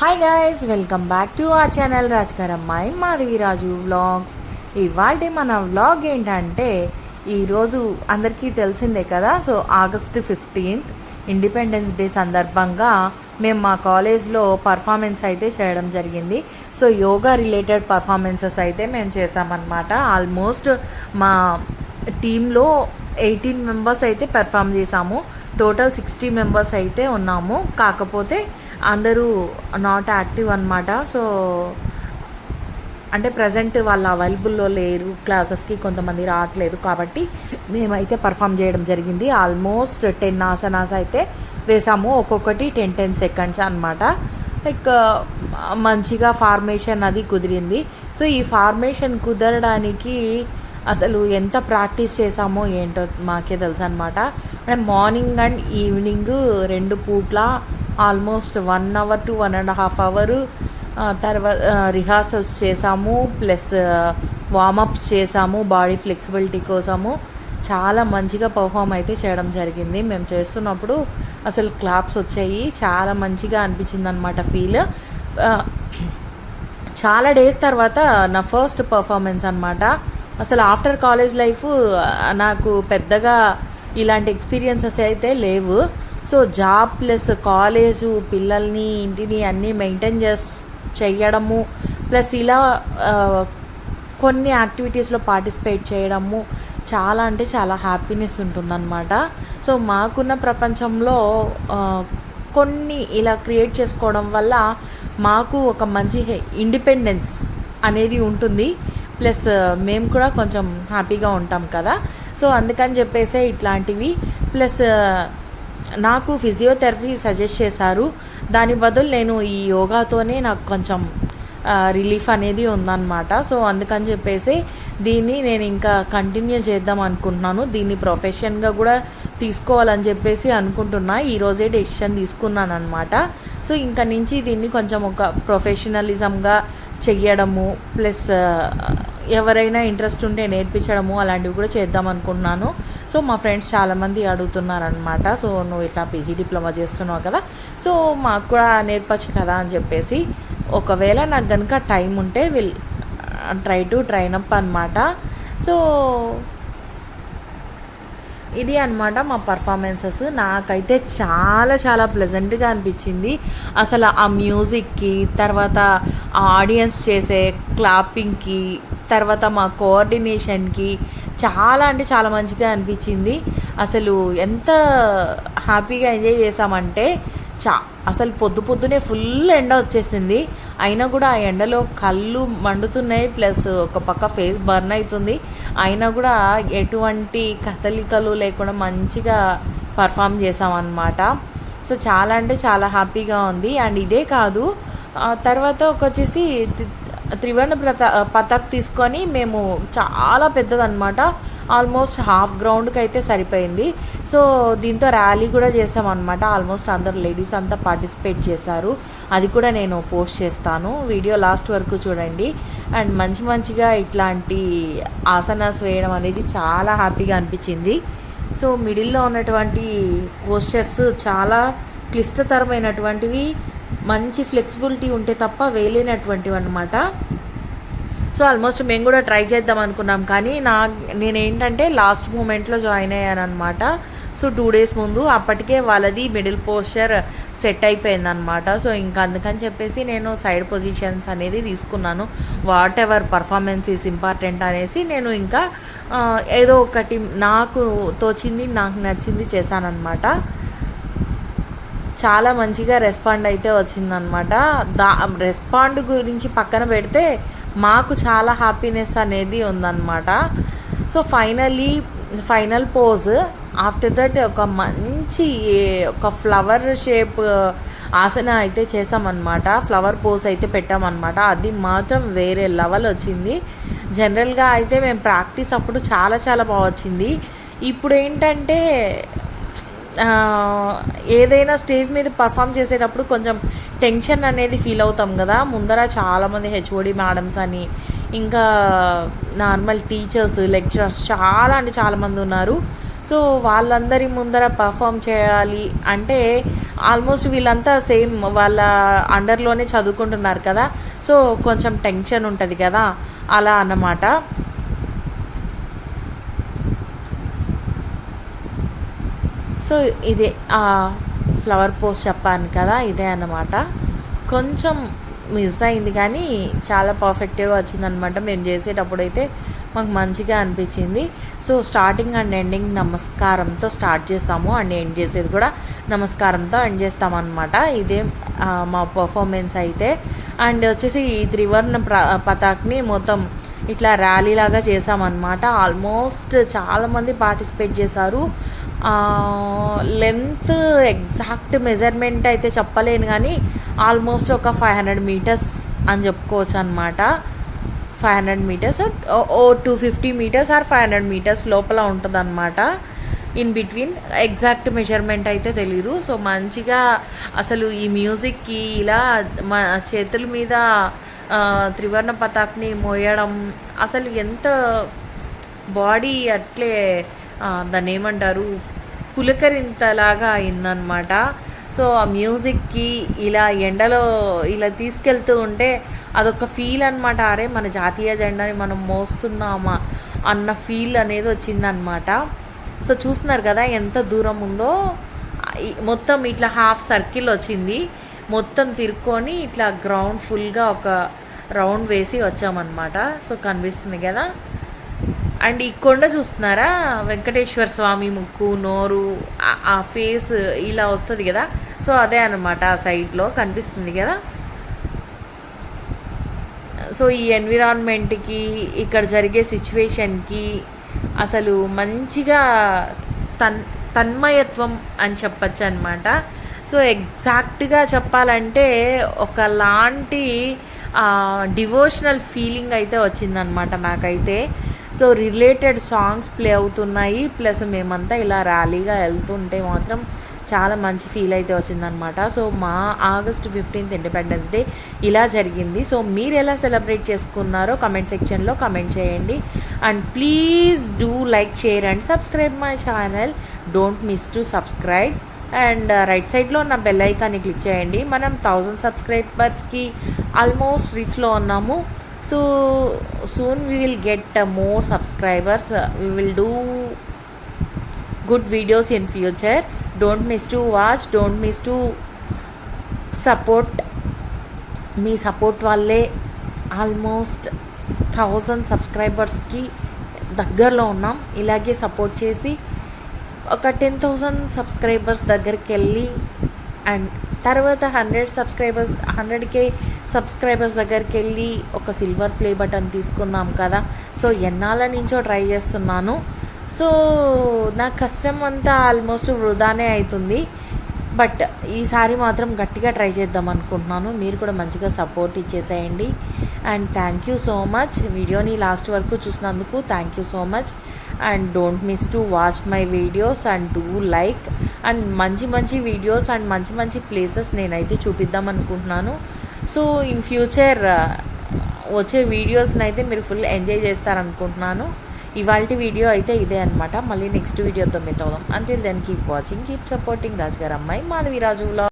Hi guys welcome back to our channel రాజకరమ్మాయి Madhavi Raju vlogs ఇవాళ మన vlog ఏంటంటే ఈరోజు అందరికీ తెలిసిందే కదా so August fifteenth independence day సందర్భంగా మేము మా కాలేజ్లో పర్ఫార్మెన్స్ అయితే చేయడం జరిగింది. సో యోగా రిలేటెడ్ పర్ఫార్మెన్సెస్ అయితే మేము చేసామన్నమాట ఆల్మోస్ట్ మా టీంలో ఎయిటీన్ మెంబర్స్ అయితే పెర్ఫామ్ చేసాము టోటల్ సిక్స్టీ మెంబర్స్ అయితే ఉన్నాము. కాకపోతే అందరూ నాట్ యాక్టివ్ అనమాట సో అంటే ప్రజెంట్ వాళ్ళు అవైలబుల్లో లేరు. క్లాసెస్కి కొంతమంది రావట్లేదు. కాబట్టి మేమైతే పర్ఫామ్ చేయడం జరిగింది. ఆల్మోస్ట్ టెన్ ఆసనాస్ అయితే వేసాము ఒక్కొక్కటి టెన్ టెన్ సెకండ్స్ అనమాట లైక్ మంచిగా ఫార్మేషన్ అది కుదిరింది. సో ఈ ఫార్మేషన్ కుదరడానికి అసలు ఎంత ప్రాక్టీస్ చేసామో ఏంటో మాకే తెలుసు అనమాట అంటే మార్నింగ్ అండ్ ఈవినింగ్ రెండు పూట్ల almost one hour to one and half hour తర్వాత రిహార్సల్స్ చేసాము ప్లస్ వామప్స్ చేసాము బాడీ ఫ్లెక్సిబిలిటీ కోసము. చాలా మంచిగా పర్ఫామ్ అయితే చేయడం జరిగింది. మేము చేస్తున్నప్పుడు అసలు క్లాప్స్ వచ్చాయి. చాలా మంచిగా అనిపించింది అనమాట ఫీల్ చాలా డేస్ తర్వాత నా ఫస్ట్ పర్ఫార్మెన్స్ అనమాట అసలు ఆఫ్టర్ కాలేజ్ లైఫ్ నాకు పెద్దగా ఇలాంటి ఎక్స్పీరియన్సెస్ అయితే లేవు. సో జాబ్ ప్లస్ కాలేజు పిల్లల్ని ఇంటిని అన్నీ మెయింటైన్ చేస్ చేయడము ప్లస్ ఇలా కొన్ని యాక్టివిటీస్లో పార్టిసిపేట్ చేయడము చాలా అంటే చాలా హ్యాపీనెస్ ఉంటుందన్నమాట. సో మాకున్న ప్రపంచంలో కొన్ని ఇలా క్రియేట్ చేసుకోవడం వల్ల మాకు ఒక మంచి ఇండిపెండెన్స్ అనేది ఉంటుంది. ప్లస్ మేము కూడా కొంచెం హ్యాపీగా ఉంటాం కదా. సో అందుకని చెప్పేసే ఇట్లాంటివి. ప్లస్ నాకు ఫిజియోథెరపీ సజెస్ట్ చేశారు. దాని బదులు నేను ఈ యోగాతోనే నాకు కొంచెం రిలీఫ్ అనేది ఉందన్నమాట. సో అందుకని చెప్పేసి దీన్ని నేను ఇంకా కంటిన్యూ చేద్దాం అనుకుంటున్నాను. దీన్ని ప్రొఫెషన్గా కూడా తీసుకోవాలని చెప్పేసి అనుకుంటున్నా. ఈరోజే డెసిషన్ తీసుకున్నాను అనమాట సో ఇంకా నుంచి దీన్ని కొంచెం ఒక ప్రొఫెషనలిజంగా చెయ్యడము ప్లస్ ఎవరైనా ఇంట్రెస్ట్ ఉంటే నేర్పించడము అలాంటివి కూడా చేద్దాం అనుకుంటున్నాను. సో మా ఫ్రెండ్స్ చాలామంది అడుగుతున్నారనమాట సో నువ్వు ఇట్లా పీజీ డిప్లొమా చేస్తున్నావు కదా. సో మాకు కూడా నేర్పచ్చు కదా అని చెప్పేసి. ఒకవేళ నాకు కనుక టైం ఉంటే will try to train up అనమాట సో ఇది అనమాట మా పర్ఫార్మెన్సెస్. నాకైతే చాలా చాలా ప్లెజెంట్గా అనిపించింది. అసలు ఆ మ్యూజిక్కి తర్వాత ఆ ఆడియన్స్ చేసే క్లాపింగ్కి తర్వాత మా కోఆర్డినేషన్కి చాలా అంటే చాలా మంచిగా అనిపించింది. అసలు ఎంత హ్యాపీగా ఎంజాయ్ చేసామంటే చా అసలు పొద్దు పొద్దునే ఫుల్ ఎండ వచ్చేసింది. అయినా కూడా ఆ ఎండలో కళ్ళు మండుతున్నాయి ప్లస్ ఒక పక్క ఫేస్ బర్న్ అవుతుంది అయినా కూడా ఎటువంటి కదలికలు లేకుండా మంచిగా పర్ఫామ్ చేసామన్నమాట సో చాలా అంటే చాలా హ్యాపీగా ఉంది. అండ్ ఇదే కాదు తర్వాత ఒక వచ్చేసి త్రివర్ణ ప్రత పతక్ తీసుకొని మేము చాలా పెద్దదనమాట ఆల్మోస్ట్ హాఫ్ గ్రౌండ్కి అయితే సరిపోయింది. సో దీంతో ర్యాలీ కూడా చేసామన్నమాట. ఆల్మోస్ట్ అందరు లేడీస్ అంతా పార్టిసిపేట్ చేశారు. అది కూడా నేను పోస్ట్ చేస్తాను. వీడియో లాస్ట్ వరకు చూడండి. అండ్ మంచి మంచిగా ఇట్లాంటి ఆసనాస్ వేయడం అనేది చాలా హ్యాపీగా అనిపించింది. సో మిడిల్లో ఉన్నటువంటి పోస్చర్స్ చాలా క్లిష్టతరమైనటువంటివి మంచి ఫ్లెక్సిబిలిటీ ఉంటే తప్ప వేయలేనటువంటివి అనమాట సో ఆల్మోస్ట్ మేము కూడా ట్రై చేద్దాం అనుకున్నాం. కానీ నా నేనేంటంటే లాస్ట్ మూమెంట్లో జాయిన్ అయ్యాను అనమాట సో టూ డేస్ ముందు అప్పటికే వాళ్ళది మిడిల్ పోస్చర్ సెట్ అయిపోయిందనమాట సో ఇంకా అందుకని చెప్పేసి నేను సైడ్ పొజిషన్స్ అనేది తీసుకున్నాను. Whatever performance is important అనేసి నేను ఇంకా ఏదో ఒకటి నాకు తోచింది నాకు నచ్చింది చేశానన్నమాట. చాలా మంచిగా రెస్పాండ్ అయితే వచ్చిందనమాట దా రెస్పాండ్ గురించి పక్కన పెడితే మాకు చాలా హ్యాపీనెస్ అనేది ఉందన్నమాట. So finally final pose after that ఒక మంచి ఒక ఫ్లవర్ షేప్ ఆసన అయితే చేసామన్నమాట ఫ్లవర్ పోజ్ అయితే పెట్టామన్నమాట. అది మాత్రం వేరే లెవెల్ వచ్చింది. జనరల్గా అయితే మేము ప్రాక్టీస్ అప్పుడు చాలా చాలా బాగా వచ్చింది. ఇప్పుడు ఏంటంటే ఏదైనా స్టేజ్ మీద పర్ఫామ్ చేసేటప్పుడు కొంచెం టెన్షన్ అనేది ఫీల్ అవుతాం కదా. ముందర చాలామంది హెచ్ఓడి మేడమ్స్ అని ఇంకా నార్మల్ టీచర్స్ లెక్చరర్స్ చాలా అంటే చాలామంది ఉన్నారు. సో వాళ్ళందరి ముందర పర్ఫామ్ చేయాలి అంటే ఆల్మోస్ట్ వీళ్ళంతా సేమ్ వాళ్ళ అండర్లోనే చదువుకుంటున్నారు కదా. సో కొంచెం టెన్షన్ ఉంటుంది కదా. అలా అన్నమాట. సో ఇదే ఆ ఫ్లవర్ పోస్ట్ చెప్పాను కదా ఇదే అన్నమాట. కొంచెం మిస్ అయింది కానీ చాలా పర్ఫెక్ట్గా వచ్చిందనమాట మేము చేసేటప్పుడు అయితే మాకు మంచిగా అనిపించింది. సో స్టార్టింగ్ అండ్ ఎండింగ్ నమస్కారంతో స్టార్ట్ చేస్తాము. అండ్ ఎండ్ చేసేది కూడా నమస్కారంతో ఎండ్ చేస్తామన్నమాట. ఇదే మా పర్ఫార్మెన్స్ అయితే. అండ్ వచ్చేసి ఈ త్రివర్ణ ప్ర పతాక్ని మొత్తం ఇట్లా ర్యాలీ లాగా చేసామన్నమాట ఆల్మోస్ట్ చాలామంది పార్టిసిపేట్ చేశారు. లెంత్ ఎగ్జాక్ట్ మెజర్మెంట్ అయితే చెప్పలేను కానీ ఆల్మోస్ట్ ఒక ఫైవ్ హండ్రెడ్ మీటర్స్ అని చెప్పుకోవచ్చు అనమాట five hundred metres oh two fifty metres or five hundred metres లోపల ఉంటుంది అనమాట ఇన్ బిట్వీన్ ఎగ్జాక్ట్ మెజర్మెంట్ అయితే తెలీదు. సో మంచిగా అసలు ఈ మ్యూజిక్కి ఇలా మా చేతుల మీద త్రివర్ణ పతాక్ని మోయడం అసలు ఎంత బాడీ అట్లే దాన్ని ఏమంటారు పులకరింతలాగా అయిందనమాట సో ఆ మ్యూజిక్కి ఇలా ఎండలో ఇలా తీసుకెళ్తూ ఉంటే అదొక ఫీల్ అనమాట అరే మన జాతీయ జెండాని మనం మోస్తున్నామా అన్న ఫీల్ అనేది వచ్చిందనమాట సో చూస్తున్నారు కదా ఎంత దూరం ఉందో. మొత్తం ఇట్లా హాఫ్ సర్కిల్ వచ్చింది. మొత్తం తిరుక్కొని ఇట్లా గ్రౌండ్ ఫుల్గా ఒక రౌండ్ వేసి వచ్చామన్నమాట. సో కనిపిస్తుంది కదా. అండ్ ఈ కొండ చూస్తున్నారా? వెంకటేశ్వర స్వామి ముక్కు నోరు ఆ- ఆ ఫేస్ ఇలా వస్తుంది కదా. సో అదే అనమాట ఆ సైడ్లో కనిపిస్తుంది కదా. సో ఈ ఎన్విరాన్మెంట్కి ఇక్కడ జరిగే సిచ్యువేషన్కి అసలు మంచిగా తన్ తన్మయత్వం అని చెప్పచ్చు అనమాట సో ఎగ్జాక్ట్గా చెప్పాలంటే ఒకలాంటి డివోషనల్ ఫీలింగ్ అయితే వచ్చిందనమాట నాకైతే. సో రిలేటెడ్ సాంగ్స్ ప్లే అవుతున్నాయి. ప్లస్ మేమంతా ఇలా ర్యాలీగా వెళ్తుంటే మాత్రం చాలా మంచి ఫీల్ అయితే వచ్చిందనమాట సో మా ఆగస్ట్ ఫిఫ్టీన్త్ ఇండిపెండెన్స్ డే ఇలా జరిగింది. సో మీరు ఎలా సెలబ్రేట్ చేసుకున్నారో కమెంట్ సెక్షన్లో కమెంట్ చేయండి. And please do like share and subscribe my channel don't miss to subscribe and right సైడ్లో ఉన్న బెల్ ఐకాన్ని క్లిక్ చేయండి. మనం థౌజండ్ సబ్స్క్రైబర్స్కి ఆల్మోస్ట్ రీచ్లో ఉన్నాము. So soon we will get more subscribers we will do good videos in future don't miss to watch don't miss to support me support వల్లే almost thousand సబ్స్క్రైబర్స్కి దగ్గరలో ఉన్నాం. ఇలాగే సపోర్ట్ చేసి ఒక టెన్ థౌజండ్ సబ్స్క్రైబర్స్ దగ్గరికి వెళ్ళి అండ్ తర్వాత hundred subscribers hundred K subscribers దగ్గరికి వెళ్ళి ఒక సిల్వర్ ప్లే బటన్ తీసుకుందాం కదా. సో ఎన్నాళ్ళ నుంచో ట్రై చేస్తున్నాను. సో నా కష్టం అంతా ఆల్మోస్ట్ వృధానే అవుతుంది బట్ ఈసారి మాత్రం గట్టిగా ట్రై చేద్దాం అనుకుంటున్నాను. మీరు కూడా మంచిగా సపోర్ట్ ఇచ్చేసేయండి. And thank you so much. వీడియోని లాస్ట్ వరకు చూసినందుకు thank you so much. And don't miss to watch my videos and do like. And మంచి మంచి వీడియోస్ అండ్ మంచి మంచి ప్లేసెస్ నేనైతే చూపిద్దాం అనుకుంటున్నాను. సో ఇన్ ఫ్యూచర్ వచ్చే వీడియోస్ని అయితే మీరు ఫుల్ ఎంజాయ్ చేస్తారనుకుంటున్నాను. ఇవాళ వీడియో అయితే ఇదే అనమాట మళ్ళీ నెక్స్ట్ వీడియోతో మీట్ అవుదాం until then keep watching keep supporting రాజుగారు అమ్మాయి మాధవి రాజు